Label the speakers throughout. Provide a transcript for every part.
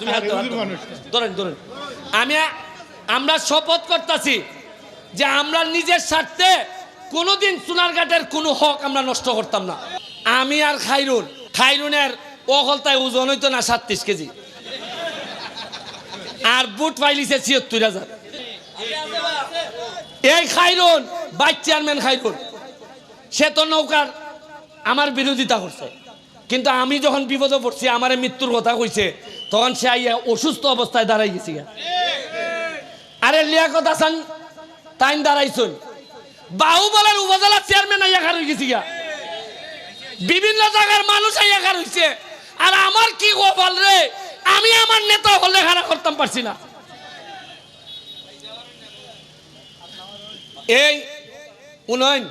Speaker 1: তুমি হাত। ধরেন ধরেন। আমি আমরা শপথ করতেছি যে আমরা নিজের স্বার্থে কোনোদিন সোনারঘাটের কোনো হক আমরা নষ্ট করতাম না। আমি আর খাইরুন খাইরুনের অকলতায় ওজন হইতো না সাতত্রিশ কেজি। আর বুট পাইলিছে ছিয়ত্তর হাজার। এই খাইরুন ভাইস চেয়ারম্যান খাইরুন সে তো নৌকার আমার বিরোধিতা করছে। কিন্তু আমি যখন বিপদে পড়ছি আমার মৃত্যুর কথা কইছে তখন সে আইয়া অসুস্থ অবস্থায় দাঁড়াই গেছি। আরে লিয়াকত হাসান তাইন দাঁড়াইছুন বাহুবলের উপজেলা চেয়ারম্যান আইয়া খার গেছি। বিভিন্ন জায়গার মানুষ আইয়া খার হইছে। আর আমার কি গোপাল রে? আমি আমার নেতা হলে খারাপ করতাম পারছি না। এই উন্নয়ন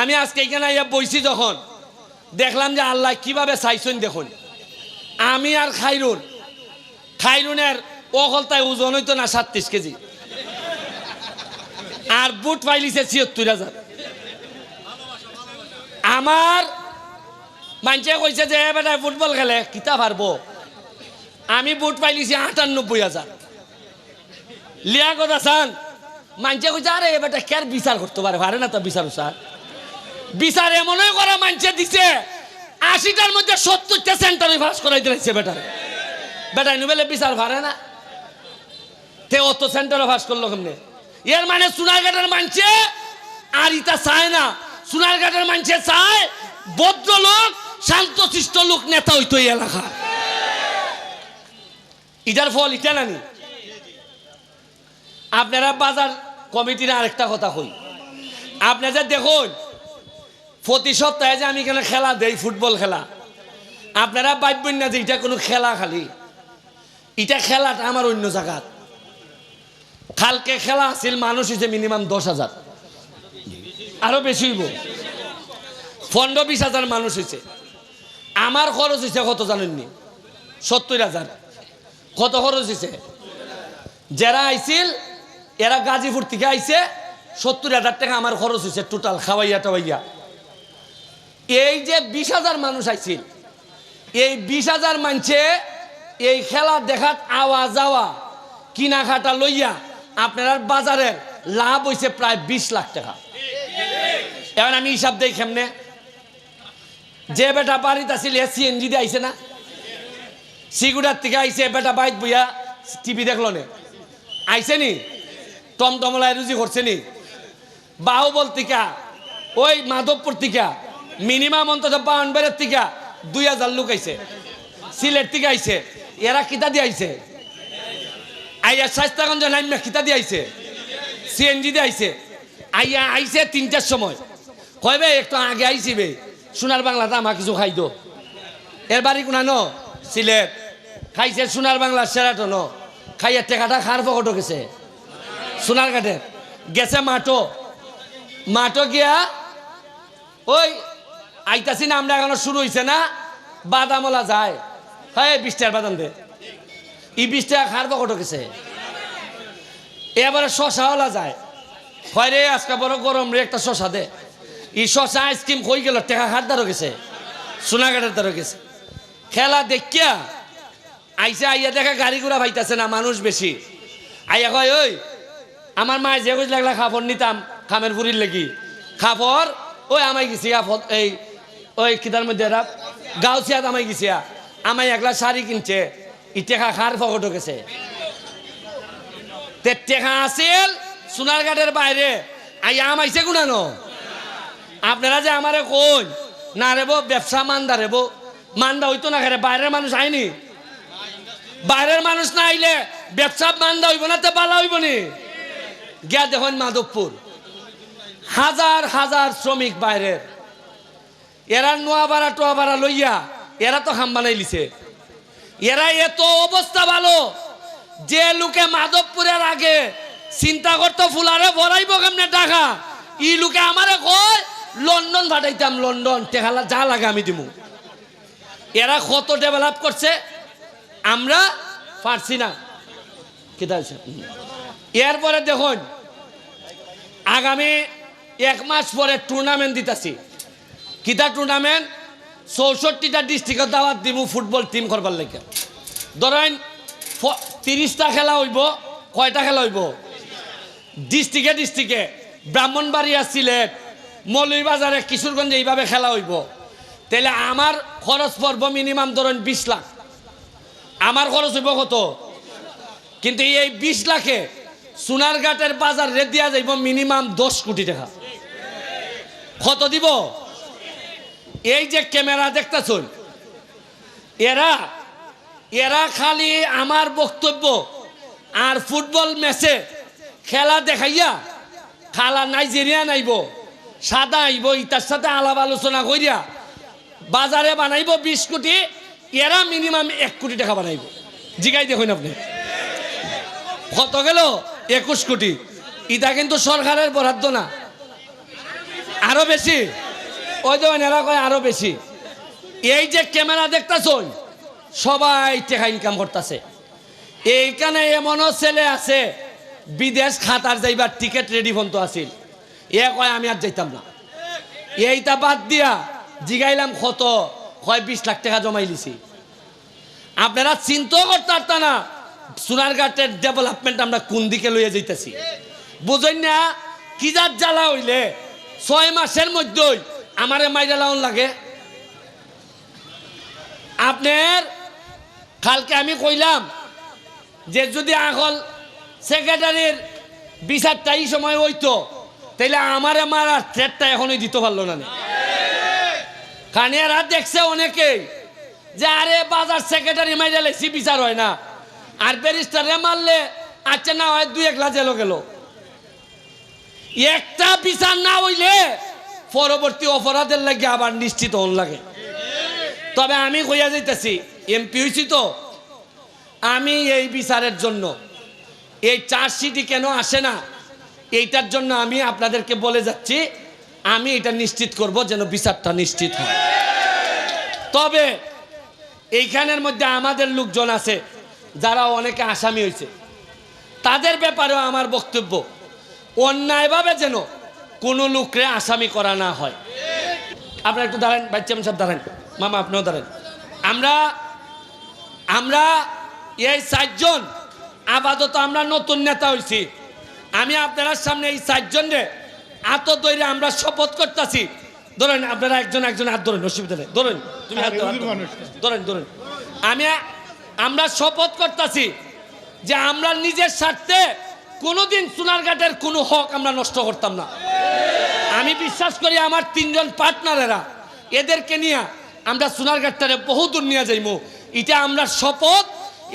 Speaker 1: আমি আজকে এখানে আইয়া বইছি যখন। দেখলাম যে আল্লাহ কীভাবে চাইছেন দেখুন। আমি আর খাইরুন। খাইরুনের অকলতায় ওজন হইতো না সাতত্রিশ কেজি। আর বুট পাইলিছে ছিয়ত্তর হাজার। আমার মানুষে কইছে যে বেটা ফুটবল খেলে কিতা পারব আমি বুট পাইলিছি আটানব্বই হাজার। লিয়াকত হাসান মানুষে কইছে, আরে বেটা কের বিচার করতে পারে পারে না তো বিচার, স্যার। বিচার এমনই করা মানছে দিছে আশিটার মধ্যে সত্তরটা সেন্টারে পাস করাই দিয়েছে বেটারে। বেটা নিবেলে বিচার পারে না। তে অত সেন্টারে পাস করল কেমনে? এর মানে সোনারঘাটের মানছে আর ইটা চায় না। সোনারঘাটের মানছে চায় ভদ্রলোক, শান্তশিষ্ট লোক, নেতা হইতো এই এলাকা। ইটার ফল ইটা নানি আপনারা বাজার কমিটির আরেকটা কথা কই। আপনারা দেখুন প্রতি সপ্তাহে যে আমি এখানে খেলা দেই, ফুটবল খেলা, আপনারা ভাববেন না যে এটা কোনো খেলা খালি। এটা খেলাটা আমার অন্য জায়গাত। কালকে খেলা আছিল, মানুষ হয়েছে মিনিমাম দশ হাজার। আরও বেশি হইব। পনেরো বিশ হাজার মানুষ হয়েছে আমার খরচ হয়েছে কত জানেননি? সত্তর হাজার। কত খরচ হয়েছে যারা আইছিল, এরা গাজীপুর থেকে আইছে, সত্তর হাজার টাকা আমার খরচ হয়েছে টোটাল খাওয়াইয়া টাওয়াইয়া এই যে বিশ হাজার মানুষ আইছিল, এই বিশ হাজার মানছে এই খেলা দেখাত আওয়া যাওয়া কিনা খাটা লইয়া আপনার বাজারের লাভ হয়েছে প্রায় বিশ লাখ টাকা। এখন আমি হিসাব দেই কেমনে? যে বেটা বাড়িতে আসিল সিএনজি দিয়ে আইছে না? সিগুড়ার থেকে আইছে বেটা বাইত বইয়া টিভি দেখল নে। আইছে নি? টমটমলায় রুজি করছে নি? বাহুবল টিকা ওই মাধবপুর টিকা মিনিমাম অন্তত বাউনবাড়ির টিকা দুই হাজার লোক আইছে। সিলেট থেকে আইছে। এরা কিতা দিয়ে আইছে? আইয়া স্বাস্থ্যগঞ্জ নাইমা কিতা দিয়ে আইছে? সিএনজি দিয়ে আইছে। আইয়া আইছে তিনটার সময়। কয় বে, একটু আগে আইছি বে। সোনার বাংলাটা আমার কিছু খাই দো এর বাড়ি কোনা ন? সিলেট। খাইছে সোনার বাংলা সেরাটন খাইয়া টেকাটা খার পকটো গেছে। সোনার ঘাটে গেছে মাটো মাটো গিয়া, ওই আইতাছি না, আমরা এখনও শুরু হয়েছে না। বাদামলা যায়। হ্যাঁ বিশ বাদাম দে। ই বিশ খার পকটো গেছে। এবারে শশাওয়ালা যায়। হয় রে, আজকে বড় গরম রে, একটা শশা দে। ই শশা আইসক্রিম কই গেল? টেকা খার দ্বারও গেছে। সোনাঘাটের দ্বারও গেছে। খেলা দেখিয়া আইসা আইয়া দেখা গাড়ি ঘোড়া ভাইতাছে না, মানুষ বেশি। আইয়া কয়, ওই, আমার মায়ে যে লাগলা খাফর নিতাম খামের পুরীর লেগি। খাফর, ওই আমাই গেছি, এই ওই কিতার মধ্যে এরা গাউছিয়াত আমাই গেছিয়া আমাই একলা শাড়ি কিনছে ই টেকা খার ফকট গেছে। টেকা আছিল সোনারঘাটের বাইরে আইয়া আমাইছে গুনানো আপনারা যে আমারে কই, না রেবো ব্যবসা মান্দা রেবো মান্দা হইতো না খেরে বাইরের মানুষ আইনি। বাইরের মানুষ না আইলে ব্যবসা মান্দা হইব না, তে বালা হইব নি? গিয়া দেখুন মাধবপুর হাজার হাজার শ্রমিক বাইরের এরা নোয়া ভাড়া টোয়া ভাড়া লইয়া এরা তো খাম বানাই লিছে। এরা এত অবস্থা ভালো যে লোকে মাধবপুরের আগে চিন্তা করতো, ফুলারে ভরাইব কেমনে টাকা? ই লোকে আমারে কয়, লন্ডন পাঠাইতাম, লন্ডন টেকালা যা লাগে আমি দিমু। এরা কত ডেভেলপ করছে, আমরা পারছি না। কেটা এরপরে দেখুন, আগামী এক মাস পরে টুর্নামেন্ট দিতেছি। কিতা টুর্নামেন্ট চৌষট্টিটা ডিস্ট্রিক্টত দাওয়াত দিমু ফুটবল টিম করবার লাগে। ধরেন তিরিশটা খেলা হইব, কয়টা খেলা হইব? ডিস্ট্রিক্টে ডিস্ট্রিক্টে ব্রাহ্মণবাড়িয়া সিলেট, মৌলভীবাজারে, কিশোরগঞ্জে এইভাবে খেলা হইব। তাহলে আমার খরচ পড়ব মিনিমাম ধরেন বিশ লাখ। আমার খরচ হইব কত? কিন্তু এই বিশ লাখে সোনারঘাটের বাজার রেট দিয়া যাইব মিনিমাম দশ কোটি টাকা। কত দিব? এই যে ক্যামেরা দেখতেছুন, এরা এরা খালি আমার বক্তব্য আর ফুটবল ম্যাচে খেলা দেখাইয়া খালা নাইজেরিয়া নাইব, সাদা আইব ইটার সাথে আলাপ আলোচনা করিয়া বাজারে বানাইব বিশ কোটি, এরা মিনিমাম এক কোটি টাকা বানাইব। জিগাই দেখুন আপনি। কত গেল? একুশ কোটি। এটা কিন্তু সরকারের বরাদ্দ না। আরও বেশি। ওই যে এরা কয় আরও বেশি। এই যে ক্যামেরা দেখতেছন সবাই টাকা ইনকাম করতেছে। এইখানে এমনও ছেলে আছে, বিদেশ খাতার যাইবার টিকিট রেডি ফোন তো আছিল। এ কয়, আমি আর যাইতাম না। এইটা বাদ দিয়া জিগাইলাম কত, কয়, বিশ লাখ টাকা জমাই লিছি। আপনারা চিন্তাও করতে পারতা না সোনারঘাটের ডেভেলপমেন্ট আমরা কোন দিকে লইয়ে যাইতেছি। বুঝেন না, কি যার জ্বালা হইলে, ছয় মাসের মধ্যেই আমারে মাইরা লাউন লাগে। আপনার, কালকে আমি কইলাম যে যদি এখন সেক্রেটারির বিচারটা এই সময় হইতো তাহলে আমারে মারার থ্রেটটা এখনই দিতে পারল না কানিয়ারা দেখছে অনেকেই যে আরে বাজার সেক্রেটারি মাইরা লেছি বিচার হয় না। আর ব্যারিস্টারে মারলে আচ্ছা না হয় দুই একলা জেলো গেল। একটা বিচার না হইলে পরবর্তী অপরাধের লাগে আবার নিশ্চিত হন লাগে। তবে আমি কইয়া যাইতেছি, এমপি হয়েছি তো, আমি এই বিচারের জন্য, এই চার্জশিটই কেন আসে না, এইটার জন্য আমি আপনাদেরকে বলে যাচ্ছি, আমি এটা নিশ্চিত করব যেন বিচারটা নিশ্চিত হয়। তবে এইখানের মধ্যে আমাদের লোকজন আছে, যারা অনেকে আসামি হয়েছে তাদের ব্যাপারেও আমার বক্তব্য, অন্যায়ভাবে যেন কোনো লোকরে আসামি করা না হয়। আপনারা একটু দাঁড়ান বাচ্চা সব দাঁড়ান। মামা আপনিও দাঁড়ান। আমরা আমরা এই চারজন আপাতত আমরা নতুন নেতা হয়েছি আমি আপনার সামনে এই চারজন রে আত দৈরে আমরা শপথ করতেছি। ধরেন আপনারা একজন একজন হাত ধরেন অসুবিধা নেই। ধরেন তুমি হাত ধরো, হাত ধরো। ধরেন ধরেন। আমি আমরা শপথ করতেছি যে আমরা নিজের স্বার্থে কোনোদিন সোনারঘাটের কোনো হক আমরা নষ্ট করতাম না। আমি বিশ্বাস করি আমার তিনজন পার্টনারেরা, এদেরকে নিয়ে আমরা সোনারঘাটটারে বহু দূর নিয়ে যাইমু। এটা আমরা শপথ,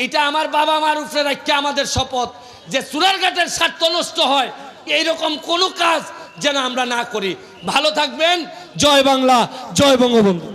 Speaker 1: এটা আমার বাবা মার উপরে রাখতে আমাদের শপথ যে সোনারঘাটের স্বার্থ নষ্ট হয়, এইরকম কোনো কাজ যেন আমরা না করি। ভালো থাকবেন, জয় বাংলা, জয় বঙ্গবন্ধু।